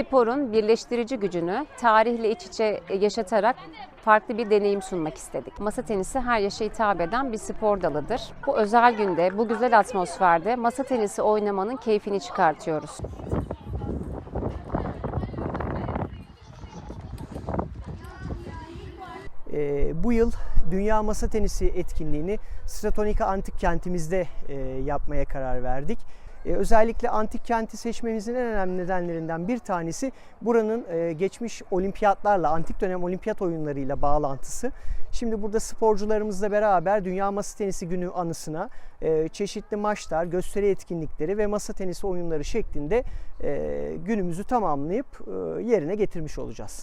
Sporun birleştirici gücünü tarihle iç içe yaşatarak farklı bir deneyim sunmak istedik. Masa tenisi her yaşa hitap eden bir spor dalıdır. Bu özel günde, bu güzel atmosferde masa tenisi oynamanın keyfini çıkartıyoruz. Ee, bu yıl Dünya Masa Tenisi etkinliğini Stratonica Antik Kentimizde e, yapmaya karar verdik. E, özellikle antik kenti seçmemizin en önemli nedenlerinden bir tanesi buranın e, geçmiş olimpiyatlarla, antik dönem olimpiyat oyunlarıyla bağlantısı. Şimdi burada sporcularımızla beraber Dünya Masa Tenisi Günü anısına e, çeşitli maçlar, gösteri etkinlikleri ve masa tenisi oyunları şeklinde günümüzü tamamlayıp yerine getirmiş olacağız.